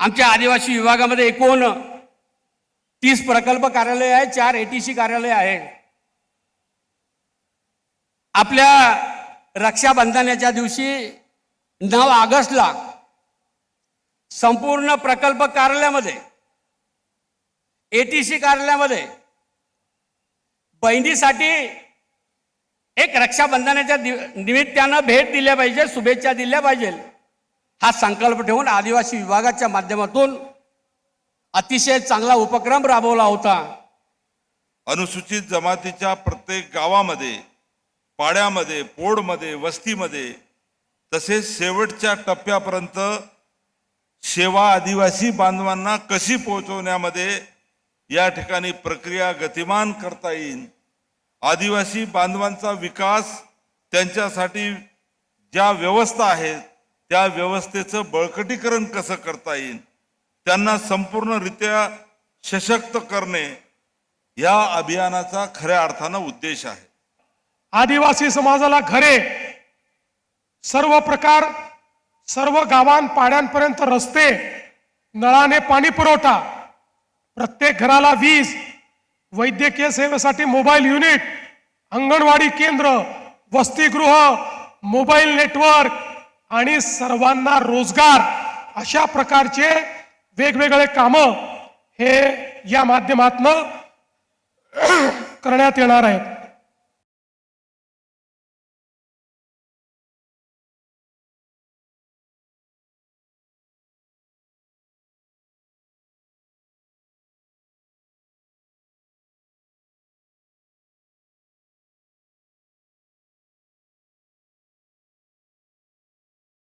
आमच्या आदिवासी विभागामध्ये एकूण तीस प्रकल्प कार्यालय आहे चार एटीसी कार्यालय आहे. आपल्या रक्षाबंधनाच्या दिवशी नऊ ऑगस्टला संपूर्ण प्रकल्प कार्यालयामध्ये एटीसी कार्यालयामध्ये बहिणीसाठी एक रक्षाबंधनाच्या दिव- निमित्तानं भेट दिल्या पाहिजे शुभेच्छा दिल्या पाहिजे. हा संकल्प ठेवून आदिवासी विभागाच्या माध्यमातून अतिशय चांगला उपक्रम राबवला होता. अनुसूचित जमातीच्या प्रत्येक गावामध्ये पाड्यामध्ये पोडमध्ये वस्तीमध्ये तसेच शेवटच्या टप्प्यापर्यंत सेवा आदिवासी बांधवांना कशी पोहोचवण्यामध्ये या ठिकाणी प्रक्रिया गतिमान करता येईल आदिवासी बांधवांचा विकास त्यांच्यासाठी ज्या व्यवस्था आहेत त्या व्यवस्थेचं बळकटीकरण कसं करता येईल? त्यांना संपूर्णरित्या सशक्त करणे या अभियानाचा खऱ्या अर्थानं उद्देश आहे. आदिवासी समाजाला घरे सर्व प्रकार सर्व गावां पाड्यांपर्यंत रस्ते नळाने पाणी पुरवठा प्रत्येक घराला वीज वैद्यकीय सेवेसाठी मोबाईल युनिट अंगणवाडी केंद्र वसतिगृह मोबाईल नेटवर्क आणि सर्वांना रोजगार अशा प्रकारचे वेगवेगळे कामं हे या माध्यमातनं करण्यात येणार आहेत.